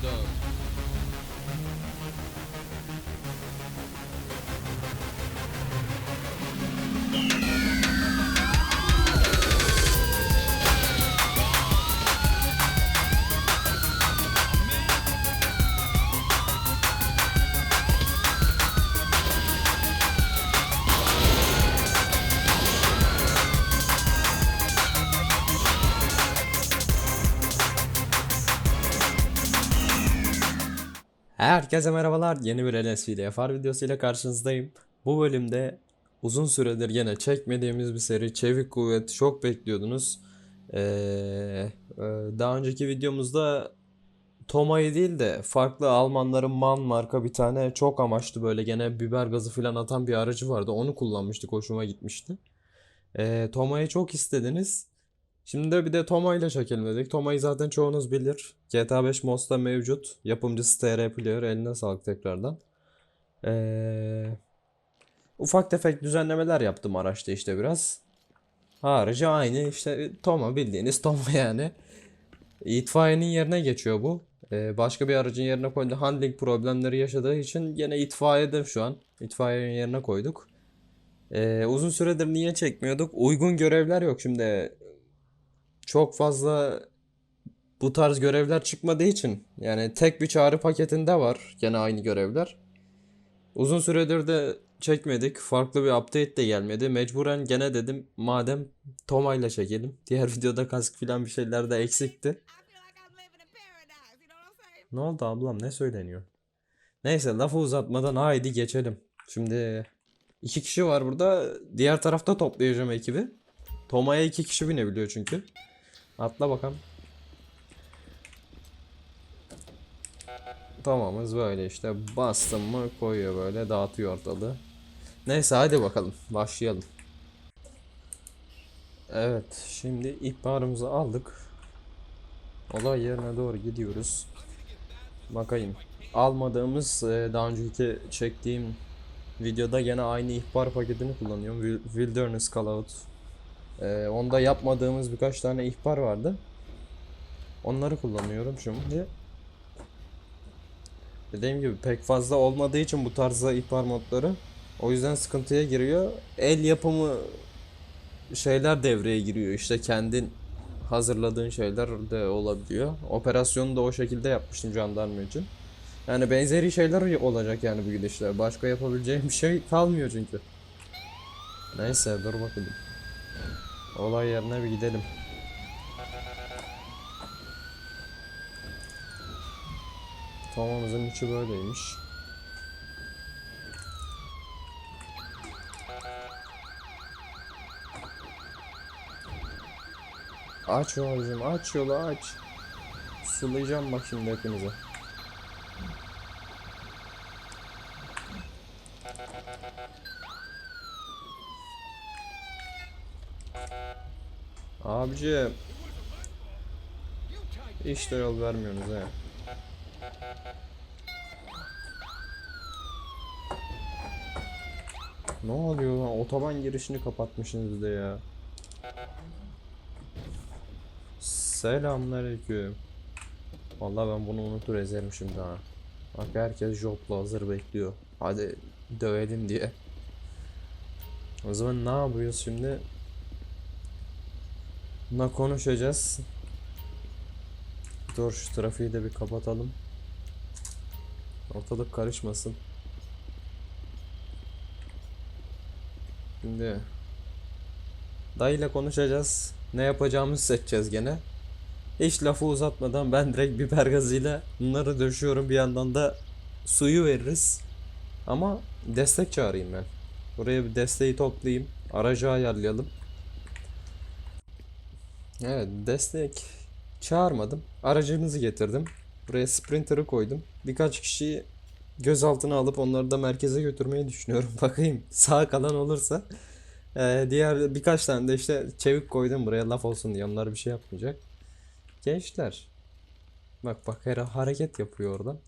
Fernando. Herkese merhabalar. Yeni bir LSPDFR videosuyla karşınızdayım. Bu bölümde uzun süredir yine çekmediğimiz bir seri Çevik Kuvvet çok bekliyordunuz. Ee, e, daha önceki videomuzda Toma'yı değil de farklı Almanların MAN marka bir tane çok amaçlı böyle gene biber gazı falan atan bir aracı vardı. Onu kullanmıştık. Hoşuma gitmişti. Ee, Toma'yı çok istediniz. Şimdi de bir de Toma ile çekelim dedik. Toma'yı zaten çoğunuz bilir. GTA 5 Mod'da mevcut. Yapımcısı TR Player. Eline sağlık tekrardan. Ee, ufak tefek düzenlemeler yaptım araçta işte biraz. Harici aynı işte Toma bildiğiniz Toma yani. İtfaiyenin yerine geçiyor bu. Ee, başka bir aracın yerine koydu. Handling problemleri yaşadığı için gene itfaiyede şu an. İtfaiyenin yerine koyduk. Ee, uzun süredir niye çekmiyorduk? Uygun görevler yok şimdi çok fazla bu tarz görevler çıkmadığı için yani tek bir çağrı paketinde var gene aynı görevler. Uzun süredir de çekmedik. Farklı bir update de gelmedi. Mecburen gene dedim madem Toma ile çekelim. Diğer videoda kask filan bir şeyler de eksikti. Ne oldu ablam ne söyleniyor? Neyse lafı uzatmadan haydi geçelim. Şimdi iki kişi var burada. Diğer tarafta toplayacağım ekibi. Toma'ya iki kişi binebiliyor çünkü. Atla bakalım. Tamamız böyle işte bastım mı koyuyor böyle dağıtıyor ortalığı. Neyse hadi bakalım başlayalım. Evet şimdi ihbarımızı aldık. Olay yerine doğru gidiyoruz. Bakayım. Almadığımız e, daha önceki çektiğim videoda gene aynı ihbar paketini kullanıyorum. Wil- Wilderness Callout. E, onda yapmadığımız birkaç tane ihbar vardı. Onları kullanıyorum şimdi. Dediğim gibi pek fazla olmadığı için bu tarzda ihbar modları o yüzden sıkıntıya giriyor. El yapımı şeyler devreye giriyor. İşte kendin hazırladığın şeyler de olabiliyor. Operasyonu da o şekilde yapmıştım jandarma için. Yani benzeri şeyler olacak yani bu gidişler. Başka yapabileceğim bir şey kalmıyor çünkü. Neyse dur bakalım. Olay yerine bir gidelim. Tamamımızın içi böyleymiş. Aç yolcum aç yolu aç. Sulayacağım bak şimdi hepinize. Abicim. Hiç de yol vermiyorsunuz he. Ne oluyor lan? Otoban girişini kapatmışsınız de ya. Selamünaleyküm. Vallahi ben bunu unutur ezerim şimdi ha. Bak herkes jopla hazır bekliyor. Hadi dövelim diye. O zaman ne yapıyoruz şimdi? Buna konuşacağız. Dur şu trafiği de bir kapatalım. Ortalık karışmasın. Şimdi dayıyla konuşacağız. Ne yapacağımızı seçeceğiz gene. Hiç lafı uzatmadan ben direkt biber gazıyla bunları döşüyorum. Bir yandan da suyu veririz. Ama destek çağırayım ben. Buraya bir desteği toplayayım. Aracı ayarlayalım. Evet destek çağırmadım. Aracımızı getirdim. Buraya sprinter'ı koydum. Birkaç kişiyi gözaltına alıp onları da merkeze götürmeyi düşünüyorum. Bakayım sağ kalan olursa. Ee, diğer birkaç tane de işte çevik koydum buraya laf olsun diye onlar bir şey yapmayacak. Gençler. Bak bak her hareket yapıyor oradan.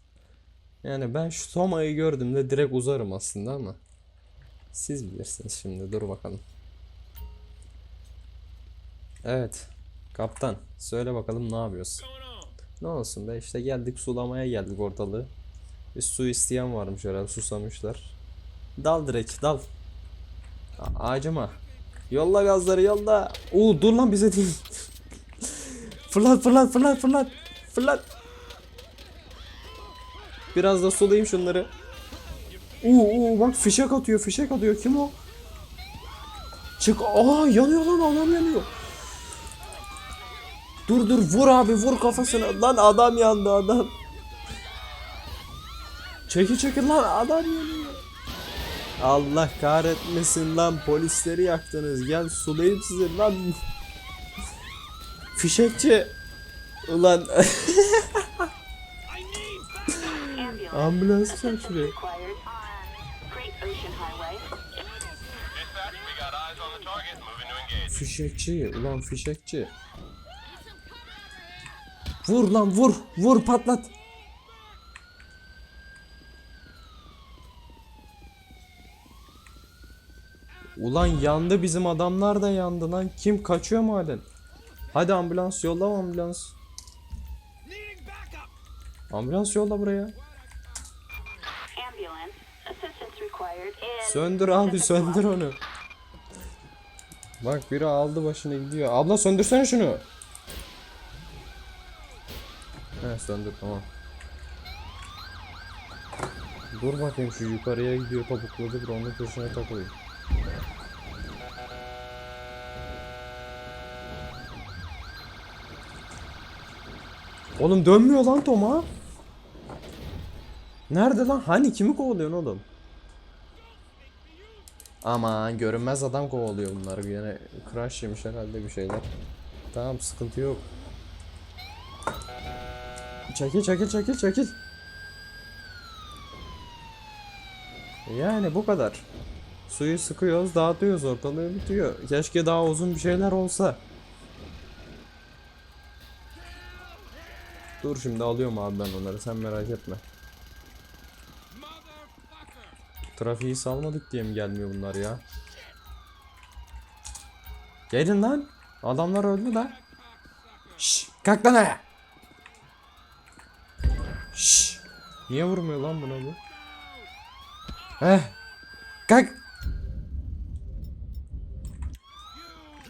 Yani ben şu Toma'yı gördüğümde direkt uzarım aslında ama. Siz bilirsiniz şimdi dur bakalım. Evet. Kaptan söyle bakalım ne yapıyorsun? Ne olsun be işte geldik sulamaya geldik ortalığı. Bir su isteyen varmış herhalde susamışlar. Dal direkt dal. A- Ağacıma. Yolla gazları yolla. Oo dur lan bize değil. fırlat fırlat fırlat fırlat. Fırlat. Biraz da sulayayım şunları. Oo, oo bak fişek atıyor fişek atıyor. Kim o? Çık. Aa yanıyor lan adam yanıyor. Dur dur vur abi vur kafasına. Lan adam yandı adam. Çekil çekil lan adam yanıyor. Allah kahretmesin lan polisleri yaktınız. Gel sulayayım sizi lan. Fişekçi. Ulan ambulans çağır şuraya. required on Great Vur lan vur vur patlat. Ulan yandı bizim adamlar da yandı lan. Kim kaçıyor mu halen? Hadi ambulans yolla ambulans. Ambulans yolla buraya. Söndür abi söndür onu. Bak biri aldı başını gidiyor. Abla söndürsene şunu. He söndür tamam. Dur bakayım şu yukarıya gidiyor topukladı bir onun peşine takılayım. Oğlum dönmüyor lan Toma. Nerede lan? Hani kimi kovalıyorsun oğlum? Aman görünmez adam kovalıyor bunları. Yine crash yemiş herhalde bir şeyler. Tamam sıkıntı yok. Çekil çekil çekil çekil. Yani bu kadar. Suyu sıkıyoruz, dağıtıyoruz ortalığı bitiyor. Keşke daha uzun bir şeyler olsa. Dur şimdi alıyorum abi ben onları sen merak etme. Trafiği salmadık diye mi gelmiyor bunlar ya? Gelin lan. Adamlar öldü lan. Şş, kalk lan ayağa. Niye vurmuyor lan buna bu? Heh. Kalk.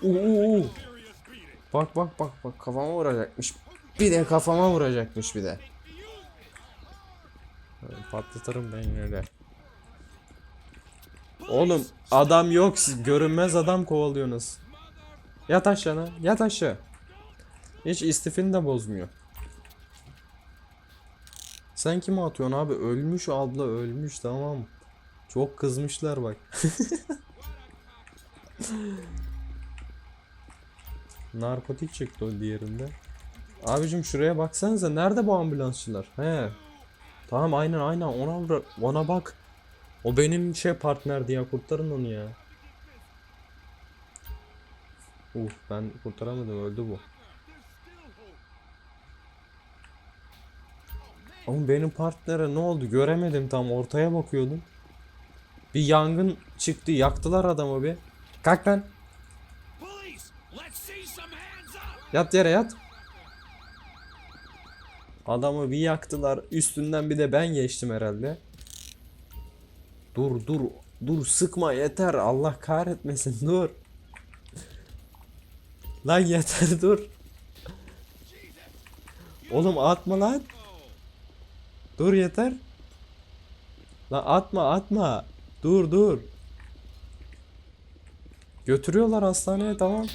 Oo. Bak bak bak bak kafama vuracakmış. Bir de kafama vuracakmış bir de. Patlatırım ben öyle. Oğlum adam yok siz görünmez adam kovalıyorsunuz. Yat aşağına yat aşağı. Hiç istifini de bozmuyor. Sen kime atıyorsun abi? Ölmüş abla ölmüş tamam. Çok kızmışlar bak. Narkotik çıktı o diğerinde. Abicim şuraya baksanıza nerede bu ambulansçılar? He. Tamam aynen aynen ona ona bak. O benim şey partnerdi ya kurtarın onu ya. Uf ben kurtaramadım öldü bu. Oğlum benim partnere ne oldu göremedim tam ortaya bakıyordum. Bir yangın çıktı yaktılar adamı bir. Kalk lan yat yere yat. Adamı bir yaktılar üstünden bir de ben geçtim herhalde. Dur dur dur sıkma yeter Allah kahretmesin dur. Lan yeter dur. Oğlum atma lan. Dur yeter. Lan atma atma. Dur dur. Götürüyorlar hastaneye tamam.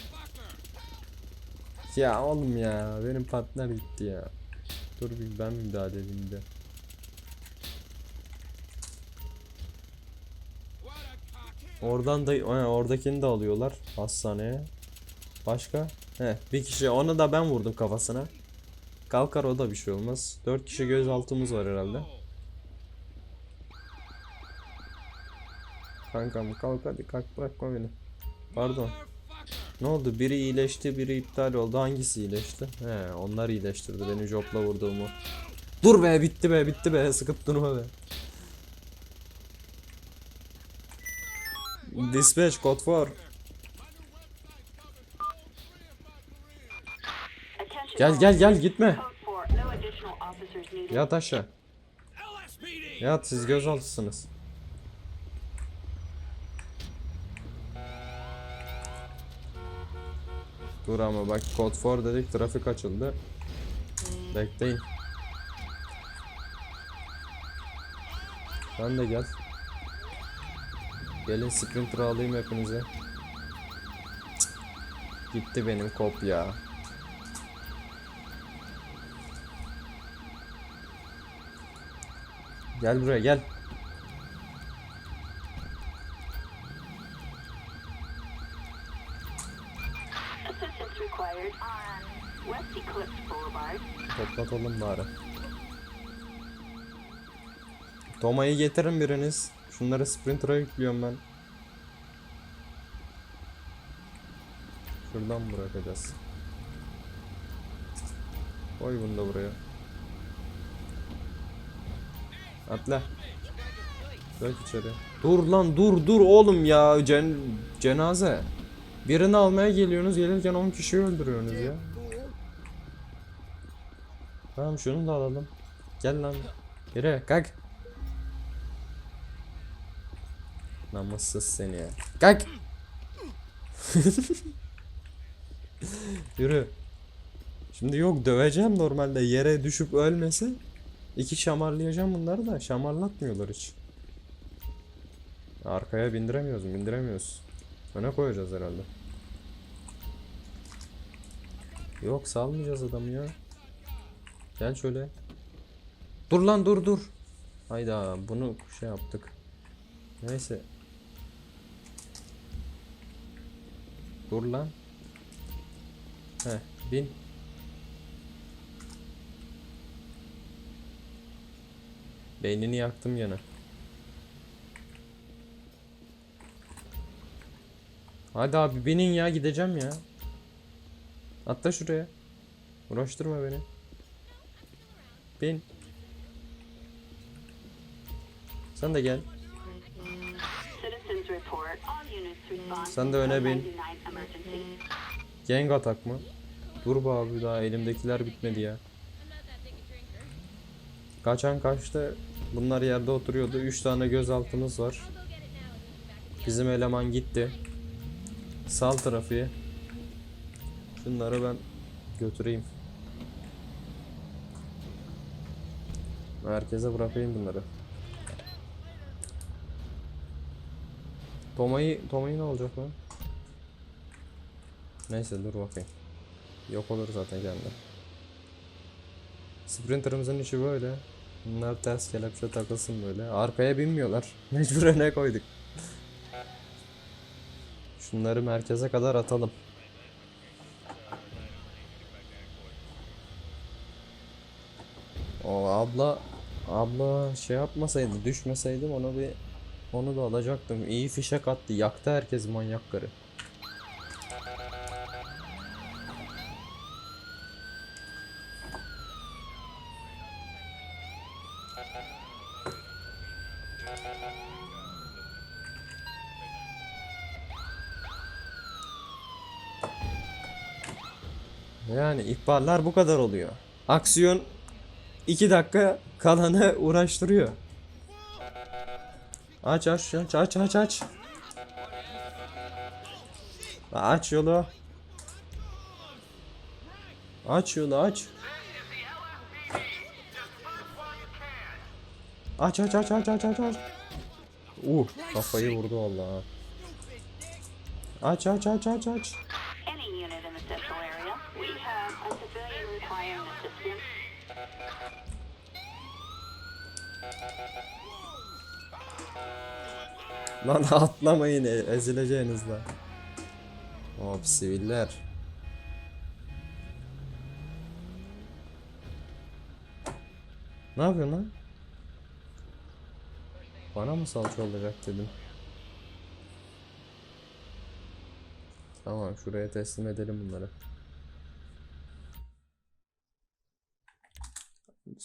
Ya oğlum ya benim partner gitti ya. Dur bir ben müdahale edeyim de. Oradan da oradakini de alıyorlar hastaneye. Başka? He bir kişi onu da ben vurdum kafasına. Kalkar o da bir şey olmaz. Dört kişi gözaltımız var herhalde. Kankam kalk hadi kalk bırakma beni. Pardon. Ne oldu? Biri iyileşti, biri iptal oldu. Hangisi iyileşti? He, onlar iyileştirdi beni jopla vurduğumu. Dur be, bitti be, bitti be. Sıkıp durma be. Dispatch code 4. Gel gel gel gitme. Code 4, no additional officers needed. Yat aşağı. Yat siz gözaltısınız. Dur ama bak kod 4 dedik trafik açıldı. Bekleyin. Sen de gel. Gelin sprinter alayım hepinize. Gitti benim kop ya. Gel buraya gel. Toplatalım bari. Toma'yı getirin biriniz. Şunları Sprinter'a yüklüyorum ben. Şuradan bırakacağız. Koy bunu da buraya. Atla. Dök içeri. Dur lan dur dur oğlum ya. Cen cenaze. Birini almaya geliyorsunuz gelirken 10 kişiyi öldürüyorsunuz ya. Tamam şunu da alalım. Gel lan. Yürü kalk. Namussuz seni ya. Kalk. Yürü. Şimdi yok döveceğim normalde yere düşüp ölmese. İki şamarlayacağım bunları da şamarlatmıyorlar hiç. Arkaya bindiremiyoruz bindiremiyoruz. Öne koyacağız herhalde. Yok salmayacağız adamı ya. Gel şöyle. Dur lan dur dur. Hayda bunu şey yaptık. Neyse. Dur lan. Heh bin. Beynini yaktım gene. Hadi abi binin ya gideceğim ya. Atla şuraya. Uğraştırma beni. Bin. Sen de gel. Sen de öne bin. 199 emergency. Gang atak mı? Dur be abi daha elimdekiler bitmedi ya. Kaçan kaçtı. Bunlar yerde oturuyordu. 3 tane gözaltımız var. Bizim eleman gitti. Sal trafiği. Şunları ben götüreyim. Merkeze bırakayım bunları. Toma'yı Toma'yı ne olacak lan? Neyse dur bakayım. Yok olur zaten kendi. Sprinter'ımızın işi böyle. Bunlar ters kelepçe takılsın böyle. Arkaya binmiyorlar. Mecburen ne koyduk. Şunları merkeze kadar atalım. O abla abla şey yapmasaydı düşmeseydim onu bir onu da alacaktım. İyi fişek attı. Yaktı herkes manyak karı. Yani ihbarlar bu kadar oluyor. Aksiyon 2 dakika kalanı uğraştırıyor. Aç aç aç aç aç aç. Aç yolu. Aç yolu aç. Aç aç aç aç aç aç aç. Uh kafayı vurdu vallahi. Aç aç aç aç aç. Lan atlamayın e- ezileceğiniz lan. Hop siviller. Ne yapıyorsun lan? Bana mı salça olacak dedim. Tamam şuraya teslim edelim bunları.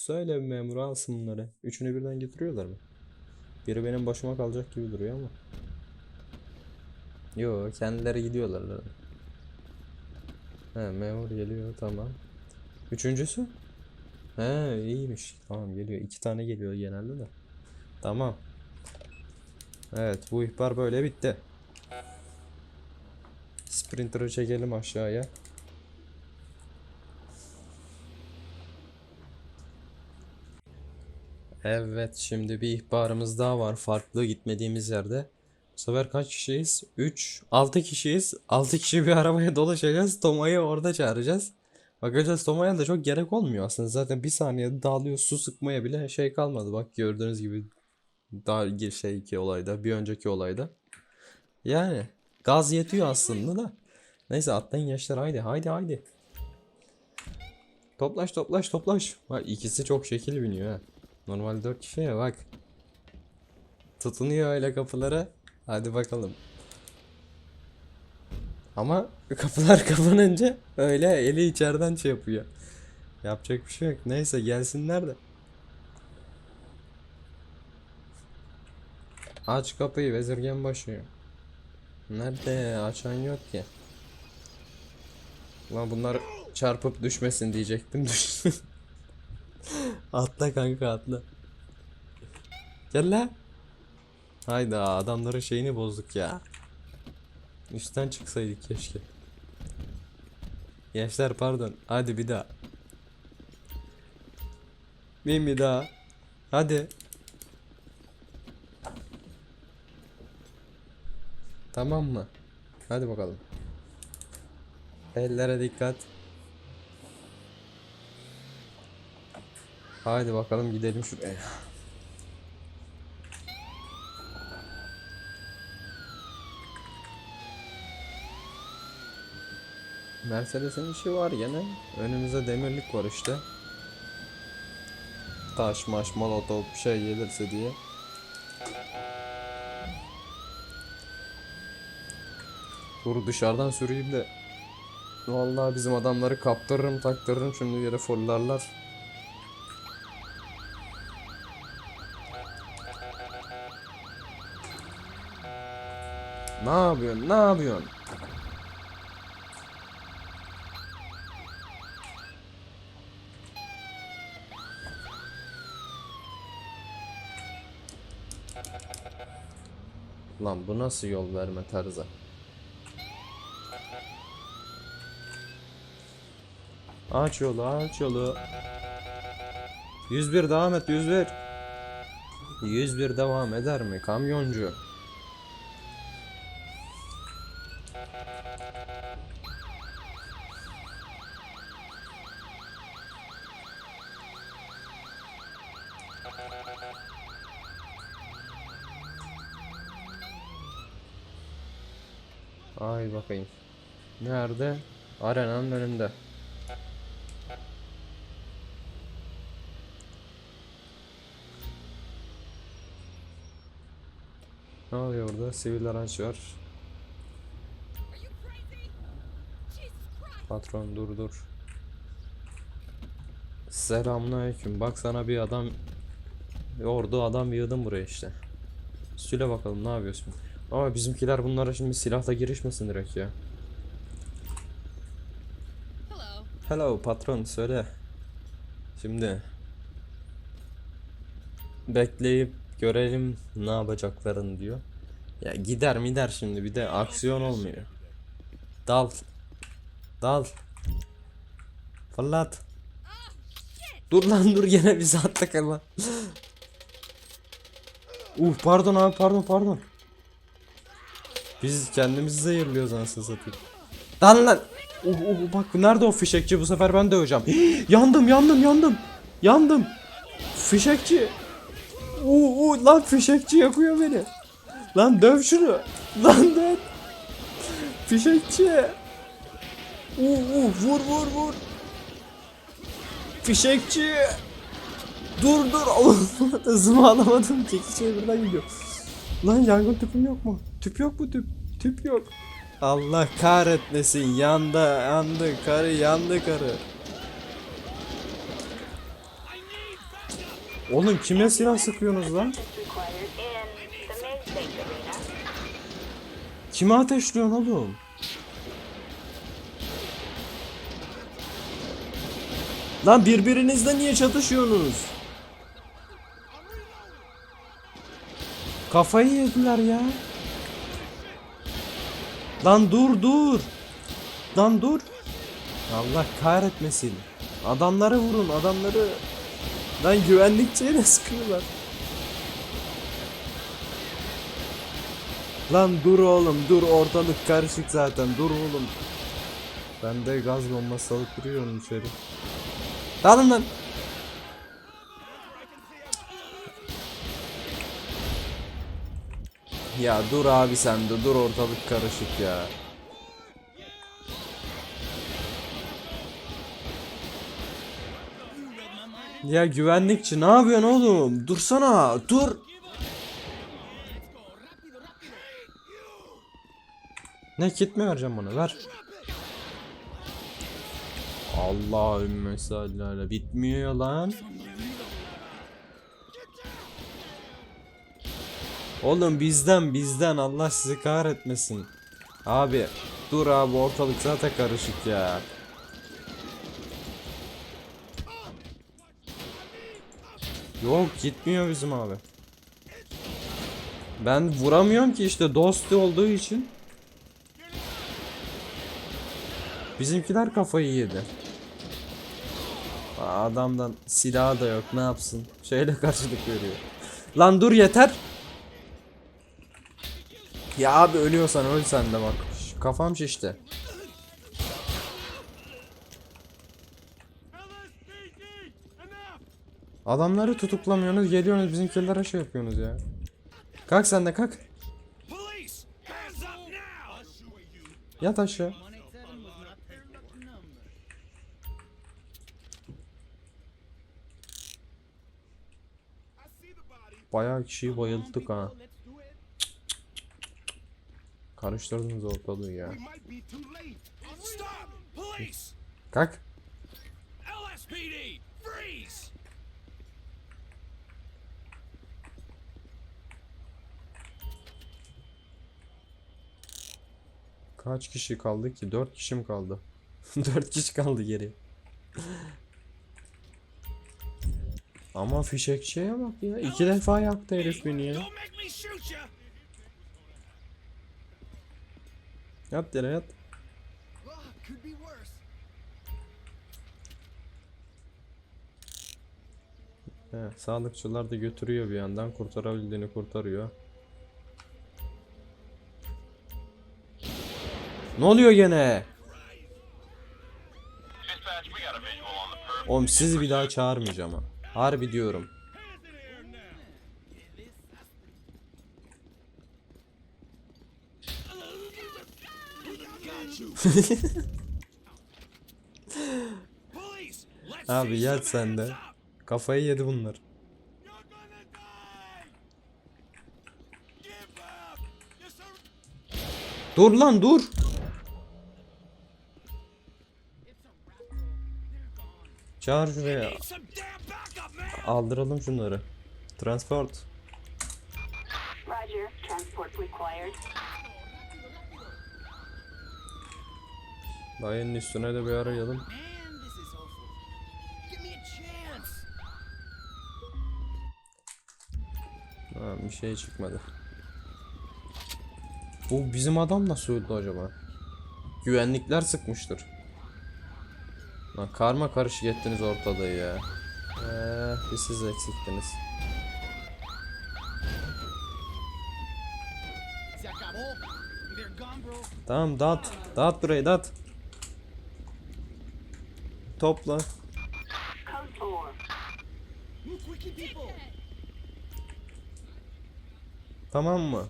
Söyle bir memur alsın bunları. Üçünü birden getiriyorlar mı? Biri benim başıma kalacak gibi duruyor ama. Yo kendileri gidiyorlar. He memur geliyor tamam. Üçüncüsü? He iyiymiş. Tamam geliyor. İki tane geliyor genelde de. Tamam. Evet bu ihbar böyle bitti. Sprinter'ı çekelim aşağıya. Evet şimdi bir ihbarımız daha var farklı gitmediğimiz yerde. Bu sefer kaç kişiyiz? 3, 6 kişiyiz. 6 kişi bir arabaya dolaşacağız. Toma'yı orada çağıracağız. Bakacağız Toma'ya da çok gerek olmuyor aslında. Zaten bir saniyede dağılıyor. Su sıkmaya bile şey kalmadı. Bak gördüğünüz gibi daha bir şey iki olayda. Bir önceki olayda. Yani gaz yetiyor aslında da. Neyse atlayın gençler haydi haydi haydi. Toplaş toplaş toplaş. Bak ikisi çok şekil biniyor ha. Normal 4 kişi ya bak. Tutunuyor öyle kapılara. Hadi bakalım. Ama kapılar kapanınca öyle eli içeriden şey yapıyor. Yapacak bir şey yok. Neyse gelsinler de. Aç kapıyı vezirgen başlıyor. Nerede? Açan yok ki. Lan bunlar çarpıp düşmesin diyecektim. Düştü. Atla kanka atla. Gel lan. Hayda adamların şeyini bozduk ya. Üstten çıksaydık keşke. Gençler pardon. Hadi bir daha. Bin bir daha. Hadi. Tamam mı? Hadi bakalım. Ellere dikkat. Haydi bakalım gidelim şuraya. Mercedes'in işi var gene. Önümüzde demirlik var işte. Taş maş molotof bir şey gelirse diye. Dur dışarıdan süreyim de. Vallahi bizim adamları kaptırırım taktırırım şimdi yere fırlarlar. Ne yapıyorsun? Ne yapıyorsun? Lan bu nasıl yol verme tarzı? Aç yolu, aç yolu. 101 devam et, 101. 101 devam eder mi kamyoncu? Ay bakayım. Nerede? Arenanın önünde. Ne oluyor orada? Sivil araç var. Patron dur dur. Selamünaleyküm. Bak sana bir adam ordu adam yığdım buraya işte. Söyle bakalım ne yapıyorsun? Ama bizimkiler bunlara şimdi silahla girişmesin direkt ya. Hello. Patron söyle. Şimdi bekleyip görelim ne yapacaklarını diyor. Ya gider mi der şimdi bir de aksiyon olmuyor. Dal. Dal. Fırlat. Dur lan dur gene bizi attık ama. uh pardon abi pardon pardon. Biz kendimizi zehirliyoruz anasını satayım. Lan lan. Uh, uh, bak nerede o fişekçi bu sefer ben döveceğim. yandım yandım yandım. Yandım. Fişekçi. Uh, uh, lan fişekçi yakıyor beni. Lan döv şunu. Lan döv. Fişekçi. Uh, uh, vur vur vur. Fişekçi. Dur dur. Hızımı alamadım. Çekiçe buradan gidiyor. Lan yangın tüpüm yok mu? Tüp yok mu tüp? Tüp yok. Allah kahretmesin yandı yandı karı yandı karı. Oğlum kime silah sıkıyorsunuz lan? Kime ateşliyorsun oğlum? Lan birbirinizle niye çatışıyorsunuz? Kafayı yediler ya. Lan dur dur. Lan dur. Allah kahretmesin. Adamları vurun adamları. Lan güvenlikçiye de sıkıyorlar. Lan dur oğlum dur ortalık karışık zaten dur oğlum. Ben de gaz bombası salıp duruyorum içeri. Dalın lan. Ya dur abi sen de dur ortalık karışık ya. Ya güvenlikçi ne yapıyorsun oğlum? Dursana dur. Ne kit mi vereceğim bana ver. Salli ala bitmiyor lan. Oğlum bizden bizden Allah sizi kahretmesin. Abi dur abi ortalık zaten karışık ya. Yok gitmiyor bizim abi. Ben vuramıyorum ki işte dost olduğu için. Bizimkiler kafayı yedi. Adamdan silahı da yok ne yapsın? Şeyle karşılık veriyor. Lan dur yeter. Ya abi ölüyorsan öl sen de bak. Kafam şişti. Adamları tutuklamıyorsunuz geliyorsunuz bizimkilere şey yapıyorsunuz ya. Kalk sen de kalk. Yat aşağı. Bayağı kişiyi bayılttık ha. Karıştırdınız ortalığı ya. Kalk. LSPD! Freeze! Kaç kişi kaldı ki? 4 kişi mi kaldı? 4 kişi kaldı geri. Ama fişekçiye bak ya. iki defa yaktı herif beni ya. Yat yere yat. He, sağlıkçılar da götürüyor bir yandan. Kurtarabildiğini kurtarıyor. Ne oluyor gene? Oğlum sizi bir daha çağırmayacağım ha. Harbi diyorum. Abi yat sen de. Kafayı yedi bunlar. Dur lan dur. Çağır şuraya. Aldıralım şunları. Transport. Roger. Transport required. Dayının üstüne de bir arayalım. Ha, bir şey çıkmadı. Bu bizim adam nasıl öldü acaba? Güvenlikler sıkmıştır. Lan karma karışık ettiniz ortalığı ya. Eee bir siz eksiktiniz. Tamam dağıt. Dağıt burayı dağıt. Topla. Code 4. Move quickly, people! Tamam mı?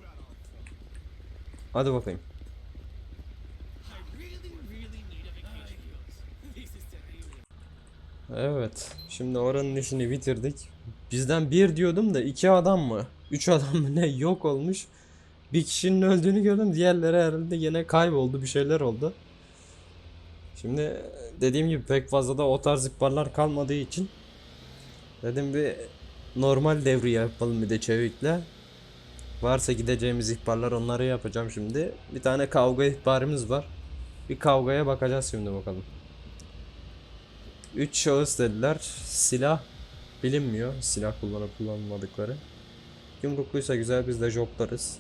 Hadi bakayım. Evet. Şimdi oranın işini bitirdik. Bizden bir diyordum da iki adam mı? Üç adam mı ne yok olmuş. Bir kişinin öldüğünü gördüm. Diğerleri herhalde yine kayboldu. Bir şeyler oldu. Şimdi dediğim gibi pek fazla da o tarz ihbarlar kalmadığı için dedim bir normal devri yapalım bir de çevikle. Varsa gideceğimiz ihbarlar onları yapacağım şimdi. Bir tane kavga ihbarımız var. Bir kavgaya bakacağız şimdi bakalım. 3 şahıs dediler. Silah bilinmiyor. Silah kullanıp kullanmadıkları. Yumrukluysa güzel biz de joplarız.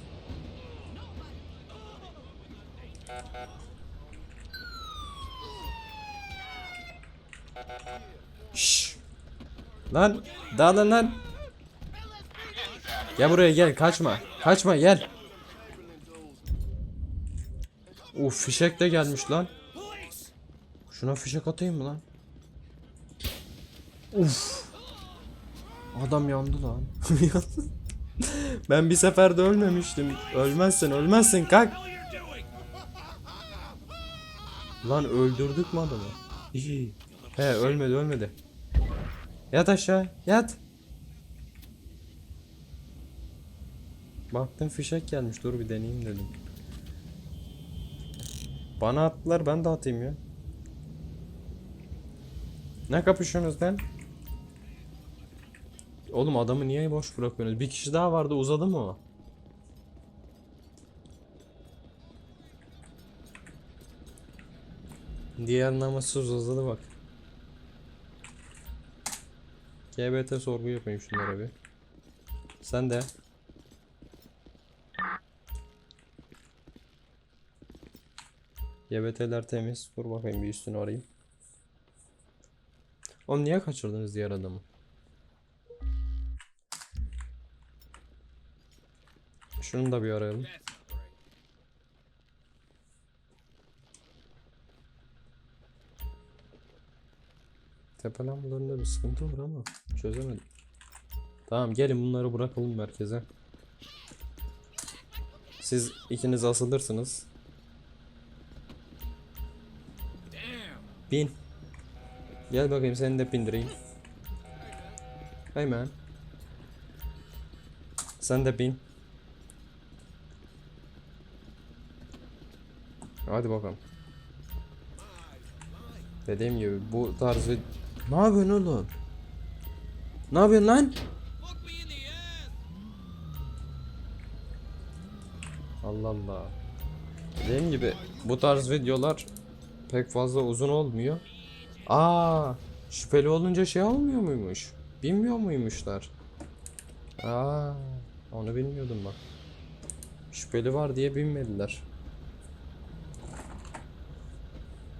Lan dağılın lan. Gel buraya gel kaçma. Kaçma gel. Uf fişek de gelmiş lan. Şuna fişek atayım mı lan? Uf. Adam yandı lan. ben bir seferde ölmemiştim. Ölmezsin ölmezsin kalk. Lan öldürdük mü adamı? He ölmedi ölmedi. Yat aşağı yat. Baktım fişek gelmiş dur bir deneyeyim dedim. Bana attılar ben de atayım ya. Ne kapışıyorsunuz lan? Oğlum adamı niye boş bırakıyorsunuz? Bir kişi daha vardı uzadı mı o? Diğer namussuz uzadı bak. GBT sorgu yapayım şunlara bir. Sen de. GBT'ler temiz. Dur bakayım bir üstünü arayayım. Oğlum niye kaçırdınız diğer adamı? Şunu da bir arayalım. Tepe lambalarında bir sıkıntı var ama çözemedim. Tamam gelin bunları bırakalım merkeze. Siz ikiniz asılırsınız. Bin. Gel bakayım seni de bindireyim. Hey man. Sen de bin. Hadi bakalım. Dediğim gibi bu tarz. Ne yapıyorsun oğlum? Ne yapıyorsun lan? Allah Allah. Dediğim gibi bu tarz videolar pek fazla uzun olmuyor. Aa, şüpheli olunca şey olmuyor muymuş? Bilmiyor muymuşlar? Aa, onu bilmiyordum bak. Şüpheli var diye bilmediler.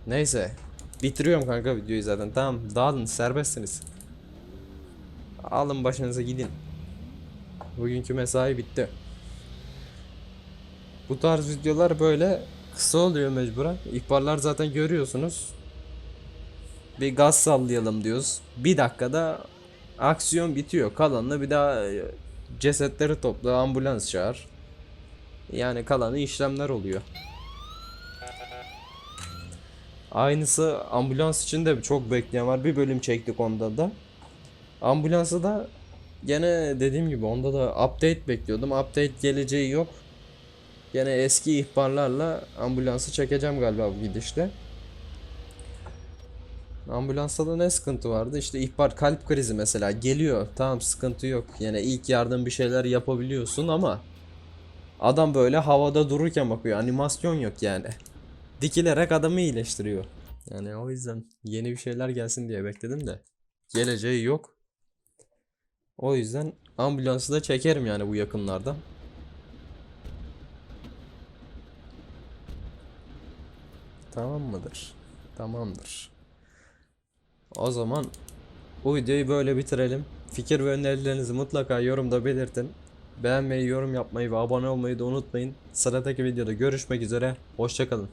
Neyse. Bitiriyorum kanka videoyu zaten. Tamam, dağılın, serbestsiniz. Alın başınıza gidin. Bugünkü mesai bitti. Bu tarz videolar böyle kısa oluyor mecburen. İhbarlar zaten görüyorsunuz. Bir gaz sallayalım diyoruz. Bir dakikada aksiyon bitiyor. Kalanını bir daha e, cesetleri topla, ambulans çağır. Yani kalanı işlemler oluyor. Aynısı ambulans için de çok bekleyen var. Bir bölüm çektik onda da. Ambulansı da gene dediğim gibi onda da update bekliyordum. Update geleceği yok. Gene eski ihbarlarla ambulansı çekeceğim galiba bu gidişte. Ambulansta da ne sıkıntı vardı? İşte ihbar kalp krizi mesela geliyor. Tamam sıkıntı yok. Yani ilk yardım bir şeyler yapabiliyorsun ama adam böyle havada dururken bakıyor. Animasyon yok yani. Dikilerek adamı iyileştiriyor. Yani o yüzden yeni bir şeyler gelsin diye bekledim de geleceği yok. O yüzden ambulansı da çekerim yani bu yakınlarda. Tamam mıdır? Tamamdır. O zaman bu videoyu böyle bitirelim. Fikir ve önerilerinizi mutlaka yorumda belirtin. Beğenmeyi, yorum yapmayı ve abone olmayı da unutmayın. Sıradaki videoda görüşmek üzere. Hoşçakalın.